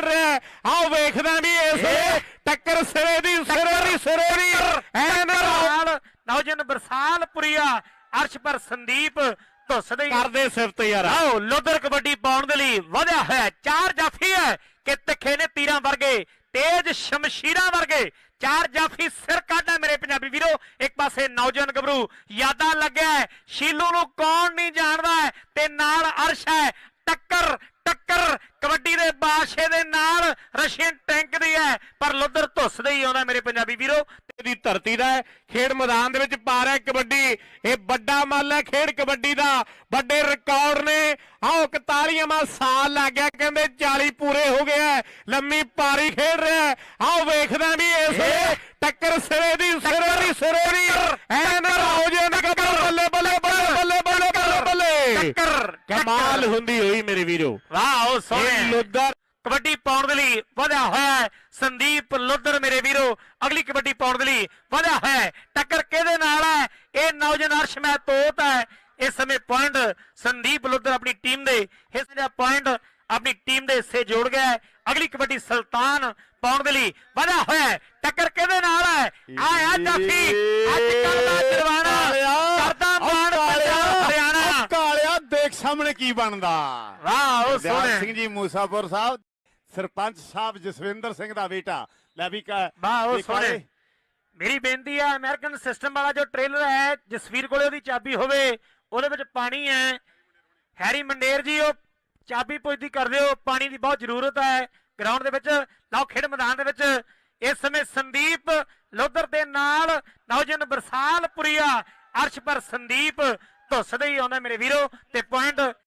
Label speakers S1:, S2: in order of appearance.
S1: ਖੇਡ ਰਿਹਾ। ਆਓ ਵੇਖਦਾ ਵੀ ਇਸ ਟੱਕਰ ਸਿਰੇ ਦੀ ਸਿਰੇ ਦੀ ਸਿਰੇ ਦੀ ਐਨ
S2: ਨਾਲ ਨੌਜਨ ਬਰਸਾਲਪੁਰੀਆ ਅਰਸ਼ਪਰ ਸੰਦੀਪ ਧੁੱਸਦੇ
S1: ਕਰਦੇ ਸਿਫਤ ਯਾਰ
S2: ਆਓ ਲੋਧਰ ਕਬੱਡੀ ਪਾਉਣ ਦੇ ਲਈ ਵਧਿਆ ਹੋਇਆ। ਚਾਰ ਜਾਫੀ ਹੈ ਕਿ ਤਿੱਖੇ ਨੇ ਤੀਰਾਂ ਵਰਗੇ ਤੇਜ ਸ਼ਮਸ਼ੀਰਾਂ ਵਰਗੇ ਚਾਰ ਜਾਫੀ ਸਿਰ ਕਾਢਾ ਮੇਰੇ ਪੰਜਾਬੀ ਵੀਰੋ ਇੱਕ ਪਾਸੇ ਨੌਜਵਾਨ ਗੱਭਰੂ ਯਾਦਾਂ ਲੱਗਿਆ। ਸ਼ੀਲੂ ਨੂੰ ਕੌਣ ਨਹੀਂ ਜਾਣਦਾ ਤੇ ਨਾਲ ਅਰਸ਼ ਹੈ ਦੇ ਬਾਦਸ਼ਾਹ ਦੇ ਨਾਲ ਰਸ਼ੀਅਨ ਟੈਂਕ ਦੀ ਹੈ ਪਰ ਲੋਧਰ ਧੁੱਸਦੇ ਹੀ ਆਉਂਦਾ ਮੇਰੇ ਪੰਜਾਬੀ ਵੀਰੋ
S1: ਦੀ ਧਰਤੀ ਦਾ। ਖੇਡ ਮੈਦਾਨ ਦੇ ਵਿੱਚ ਪਾ ਰਿਹਾ ਕਬੱਡੀ ਇਹ ਵੱਡਾ ਮੱਲ ਹੈ ਖੇਡ ਕਬੱਡੀ ਦਾ ਵੱਡੇ ਰਿਕਾਰਡ ਨੇ ਆਓ 41ਵਾਂ ਸਾਲ ਲੱਗ ਗਿਆ ਕਹਿੰਦੇ 40 ਪੂਰੇ ਹੋ ਗਏ। ਲੰਮੀ ਪਾਰੀ ਖੇਡ ਰਿਹਾ। ਆਓ ਵੇਖਦਾ ਵੀ ਇਸ ਟੱਕਰ ਸਿਰੇ
S2: ਟੱਕਰ
S1: ਕਮਾਲ ਹੁੰਦੀ ਹੋਈ ਮੇਰੇ ਵੀਰੋ।
S2: ਵਾਹ ਉਹ ਸੋਹਣੇ।
S1: ਲੁੱਦਰ
S2: ਕਬੱਡੀ ਪਾਉਣ ਦੇ ਲਈ ਵਧਿਆ ਹੋਇਆ ਸੰਦੀਪ ਲੁੱਦਰ ਮੇਰੇ ਵੀਰੋ ਅਗਲੀ ਕਬੱਡੀ ਪਾਉਣ ਦੇ ਲਈ ਵਧਿਆ ਹੋਇਆ ਟੱਕਰ ਕਿਹਦੇ ਨਾਲ ਹੈ? ਇਹ ਨੌਜਵਾਨ ਅਰਸ਼ ਮੈਂ ਤੋਤ ਹੈ। ਇਸ ਸਮੇਂ ਪੁਆਇੰਟ ਸੰਦੀਪ ਲੁੱਦਰ ਆਪਣੀ ਟੀਮ ਦੇ ਹਿੱਸੇ ਦਾ ਪੁਆਇੰਟ ਆਪਣੀ ਟੀਮ ਦੇ ਹਿੱਸੇ ਜੋੜ ਗਿਆ ਹੈ। ਅਗਲੀ ਕਬੱਡੀ ਸੁਲਤਾਨ ਪਾਉਣ ਦੇ ਲਈ ਵਧਿਆ ਹੋਇਆ ਟੱਕਰ ਕਿਹਦੇ ਨਾਲ ਹੈ? ਆਇਆ ਜਾਫੀ। ਅੱਜ ਕੱਲ
S3: ਸਾਹਮਣੇ ਕੀ ਬਣਦਾ?
S2: ਵਾਹ ਉਹ ਸੋਹਣੇ।
S3: ਸਿੰਘ ਜੀ ਮੂਸਾਪੁਰ ਸਾਹਿਬ ਸਰਪੰਚ ਸਾਹਿਬ ਜਸਵਿੰਦਰ ਸਿੰਘ ਦਾ ਬੇਟਾ। ਲੈ ਵੀ ਕਾ
S2: ਵਾਹ ਉਹ ਸੋਹਣੇ। ਮੇਰੀ ਬੇਨਤੀ ਹੈ ਅਮਰੀਕਨ ਸਿਸਟਮ ਵਾਲਾ ਜੋ ਟ੍ਰੇਲਰ ਹੈ ਜਸਵੀਰ ਕੋਲੇ ਉਹਦੀ ਚਾਬੀ ਹੋਵੇ ਉਹਦੇ ਵਿੱਚ ਪਾਣੀ ਹੈ। ਹੈਰੀ ਮੰਡੇਰ ਜੀ ਉਹ ਚਾਬੀ ਪੁੱਛਦੀ ਕਰ ਦਿਓ ਪਾਣੀ ਦੀ ਬਹੁਤ ਜ਼ਰੂਰਤ ਹੈ। ਗਰਾਊਂਡ ਦੇ ਵਿੱਚ ਲਓ ਖੇਡ ਮੈਦਾਨ ਦੇ ਵਿੱਚ। ਇਸ ਸਮੇਂ ਸੰਦੀਪ ਲੋਧਰ ਦੇ ਨਾਲ ਨੌਜਵਾਨ ਬਰਸਾਲਪੁਰੀਆ ਅਰਸ਼ਪਰ ਸੰਦੀਪ ਧੁੱਸਦੇ ਹੀ ਆਉਂਦਾ ਮੇਰੇ ਵੀਰੋ ਤੇ ਪੁਆਇੰਟ